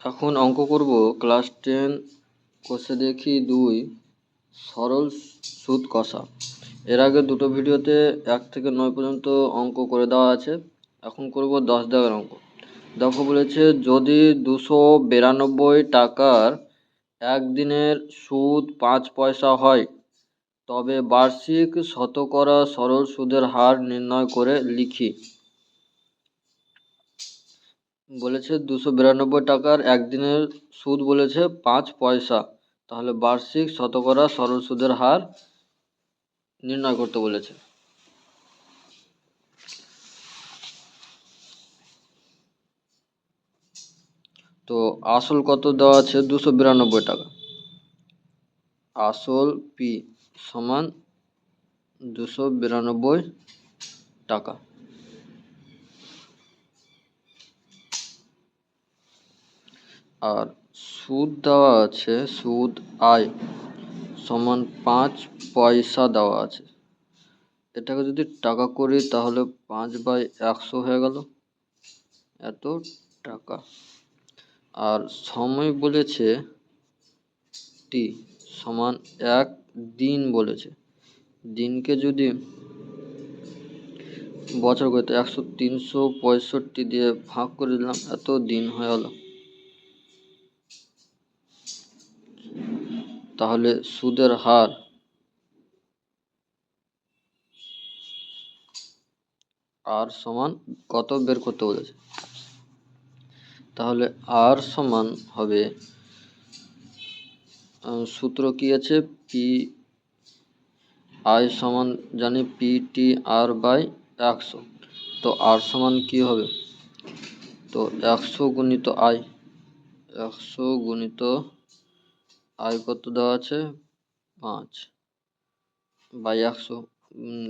এখন অঙ্ক করব ক্লাস টেন কষে দেখি দুই, সরল সুদ কষা। এর আগে দুটো ভিডিওতে এক থেকে নয় পর্যন্ত অঙ্ক করে দেওয়া আছে। এখন করব দশ দাগের অঙ্ক। দেখো বলেছে যদি দুশো বিরানব্বই টাকার একদিনের সুদ পাঁচ পয়সা হয়, তবে বার্ষিক শতকরা সরল সুদের হার নির্ণয় করে লিখি। বলেছে দুশো বিরানব্বই টাকার একদিনের সুদ বলেছে পাঁচ পয়সা। তাহলে বার্ষিক শতকরা সরল সুদের হার নির্ণয় করতে বলেছে। তো আসল কত দেওয়া আছে? দুশো বিরানব্বই টাকা। আসল পি সমান দুশো বিরানব্বই টাকা। আর সুদ দেওয়া আছে, সুদ আয় সমান পাঁচ পয়সা দেওয়া আছে। এটাকে যদি টাকা করি তাহলে পাঁচ বাই একশো হয়ে গেল। এত টাকা। আর সময় বলেছে টি সমান এক দিন বলেছে। দিনকে যদি বছর করতে একশো তিনশো পঁয়ষট্টি দিয়ে ভাগ করে দিলাম, এত দিন হয়ে গেলো। তাহলে সুদের হার আর সমান কত বের করতে বলেছে? তাহলে আর সমান হবে সূত্র কি আছে? পি আই সমান জানি পি টি আর বাই একশো। তো আর সমান কি হবে? তো একশো গুণিত আই একশো গুণিত আয় কত দেওয়া আছে? পাঁচ। বাই একশো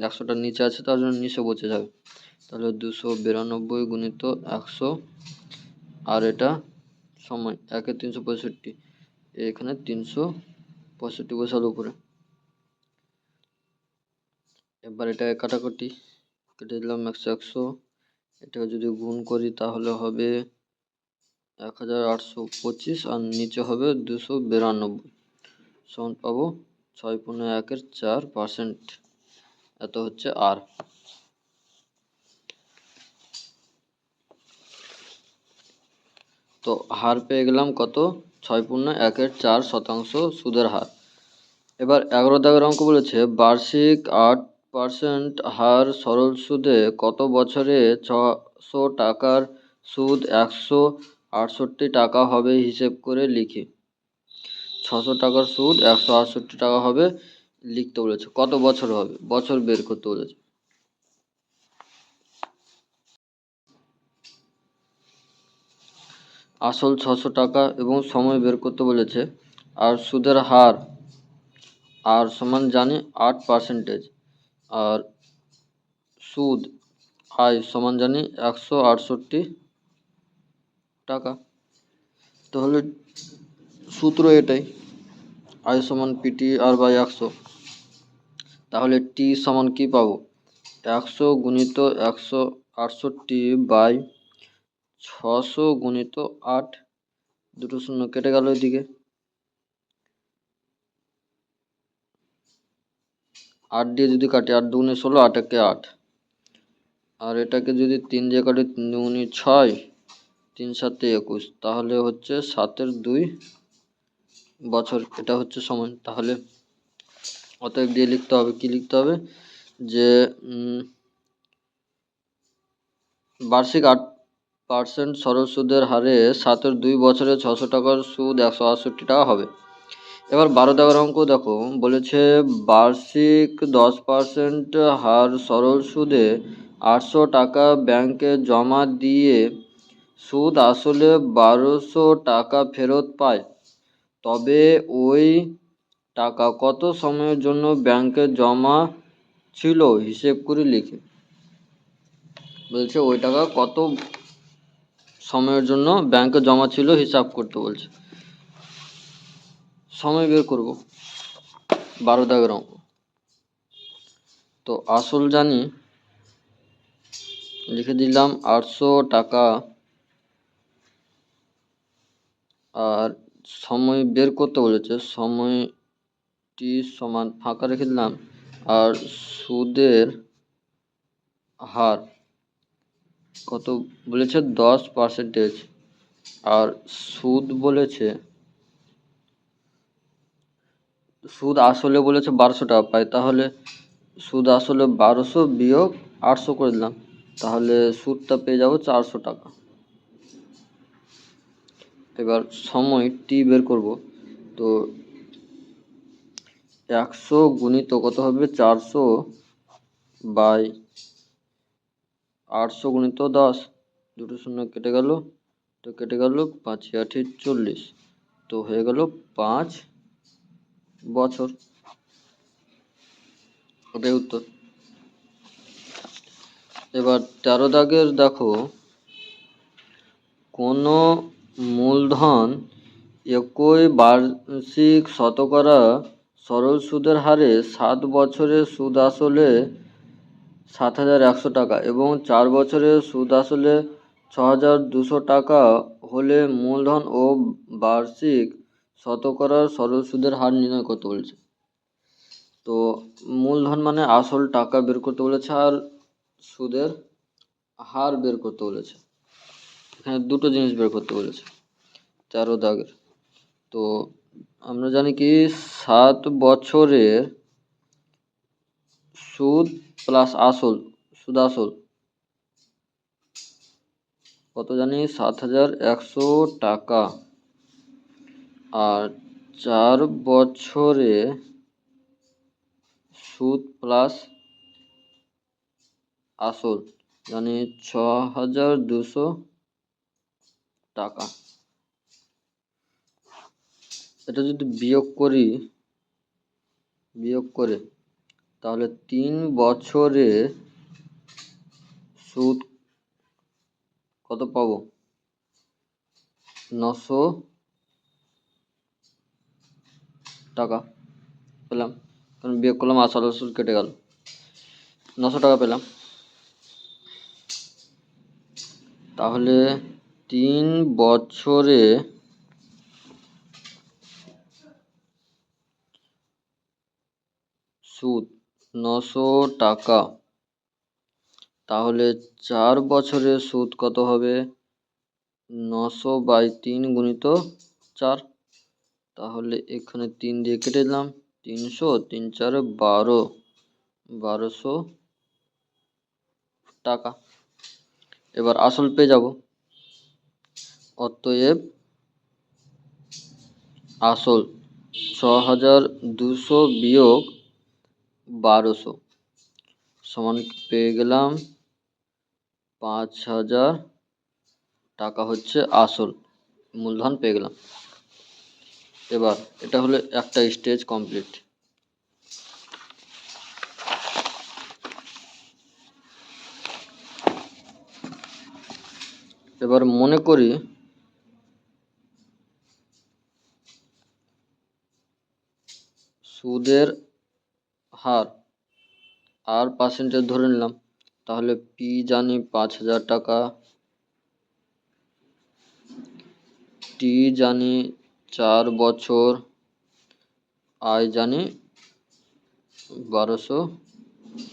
একশোটার নিচে আছে, তার জন্য নিচে বসে যাবে তাহলে দুশো বিরানব্বই গুণিত একশো, আর এটা সময় একে তিনশো পঁয়ষট্টি। এখানে তিনশো পঁয়ষট্টি বসাল উপরে। এবার এটাকে কাটাকাটি কেটে দিলাম একশো একশো। এটা যদি গুণ করি তাহলে হবে এক হাজার আটশো পঁচিশ আর নিচে হবে দুশো বিরানব্বই। সমান পাবো ছয় পূর্ণ একের চার পার্সেন্ট। এত হচ্ছে আর। তো হার পেয়ে গেলাম কত? ছয় পূর্ণ একের চার শতাংশ সুদের হার। এবার এগারো দাগের অঙ্ক বলেছে, বার্ষিক আট পার্সেন্ট হার সরল সুদে কত বছরে ছশো টাকার সুদ একশো আটষট্টি টাকা হবে হিসেব করে লিখি। ছশো টাকার সুদ, একশো আটষট্টি টাকা হবে লিখতে বলেছে। কত বছর হবে? বছর বের করতে বলেছে। আসল ছশো টাকা এবং সময় বের করতে বলেছে। আর সুদের হার, আর সমান জানি আট পার্সেন্টেজ আর সুদ, আয় সমান জানি একশো আটষট্টি টাকা। তাহলে সূত্র এটাই আয় সমান পিটি আর বাই একশো। তাহলে টি সমান কি পাবো? একশো গুণিত একশো আটষট্টি বাই ছশো গুণিত আট। দুটো শূন্য কেটে গেল এদিকে। আট দিয়ে যদি কাটি, আট দুগুণে ষোলো, আট একে আট। আর এটাকে যদি তিন দিয়ে কাটি, তিন দুগুণে ছয়। তিন সাতে একুশ। তাহলে হচ্ছে সাতের দুই বছর, এটা হচ্ছে সময় তাহলে অতএব দিয়ে লিখতে হবে, কি লিখতে হবে? যে বার্ষিক আট পার্সেন্ট সরল সুদের হারে সাতের দুই বছরে ছশো টাকার সুদ একশো আটষট্টি টাকা হবে। এবার বারো টাকার অঙ্ক দেখো। বলেছে বার্ষিক দশ পার্সেন্ট হার সরল সুদে আটশো টাকা ব্যাংকে জমা দিয়ে সুদ আসলে বারোশো টাকা ফেরত পায়। তবে ওই টাকা কত সময়ের জন্য ব্যাংকে জমা ছিল হিসেব করে লিখে। বলছে, ওই টাকা কত সময়ের জন্য ব্যাংকে জমা ছিল হিসাব করতে, বলছে। সময় বের করব। বারো দাগের অঙ্ক। তো আসল জানি, লিখে দিলাম আটশো টাকা আর সময় বের করতে বলেছে। সময়টি সমান ফাঁকা রেখে দিলাম। আর সুদের হার কত বলেছে? দশ পার্সেন্টেজ আর সুদ বলেছে, সুদ আসলে বলেছে বারোশো টাকা। পাই, তাহলে সুদ আসলে বারোশো বিয়োগ আটশো করে দিলাম। তাহলে সুদটা পেয়ে যাব চারশো টাকা। এবার সময় টি বের করব। তো একশো গুণিত কত হবে? চারশো বাই আটশো গুণিত দশ। দুটো শূন্য কেটে গেল। তো কেটে গেল পাঁচ আঠি চল্লিশ। তো হয়ে গেল পাঁচ বছর। ওটাই উত্তর। এবার তেরো দাগের দেখো, কোনো মূলধন একই বার্ষিক শতকরা সরল সুদের হারে সাত বছরের সুদ আসলে সাত হাজার একশো টাকা এবং চার বছরের সুদ আসলে ছ হাজার দুশো টাকা হলে মূলধন ও বার্ষিক শতকরার সরল সুদের হার নির্ণয় করতে বলেছে। তো মূলধন মানে আসল টাকা বের করতে বলেছে আর সুদের হার বের করতে বলেছে। এখানে দুটো জিনিস বের করতে বলেছে। তেরো দাগের তো আমরা জানি কি, সাত বছরের সুদ প্লাস আসল সুদ আসল কত জানি? সাত হাজার একশো টাকা। আর চার বছরে সুদ প্লাস আসল, জানি ছ হাজার দুশো টাকা। এটা যদি বিয়োগ করি, বিয়োগ করে, তাহলে তিন বছরে সুদ কত পাবো? নশো টাকা পেলাম। কারণ বিয়োগ করলাম আসল সুদ কেটে গেল। নশো টাকা পেলাম। তাহলে তিন বছরে সুদ নশো টাকা। তাহলে চার বছরের সুদ কত হবে? নশো বাই তিন গুণিত চার। তাহলে এখানে তিন দিয়ে কেটে দিলাম, তিনশো, তিন চার বারো, বারোশো টাকা। এবার আসল পেয়ে যাব। অতএব আসল ছ হাজার দুশো বিয়োগ বারোশো। সমান পেয়ে গেলাম পাঁচ হাজার। টাকা হচ্ছে আসল, মূলধন পেয়ে গেলাম। এবার এটা হলো একটা স্টেজ কমপ্লিট। এবার মনে করি সুদের হার। আর পার্সেন্টেজ ধরে নিলাম, তাহলে পি জানি পাঁচ হাজার টাকা। টি জানি চার বছর। আয় জানি বারোশো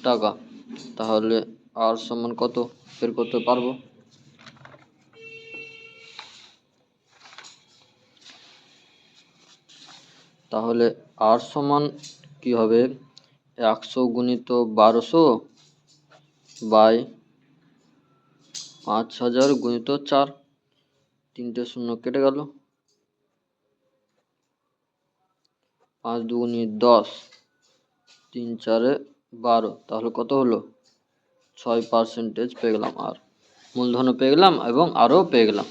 টাকা। তাহলে আর সমান কত? বের করতে পারব। তাহলে আর সমান কি হবে? একশো গুণিত বারোশো বাই পাঁচ হাজার গুণিত চার। তিনটে শূন্য কেটে গেল। পাঁচ দুগুণি দশ, তিন চারে বারো। তাহলে কত হলো? ছয় পার্সেন্টেজ পেয়ে গেলাম। আর মূলধনও পেয়ে গেলাম এবং আরও পেয়ে গেলাম।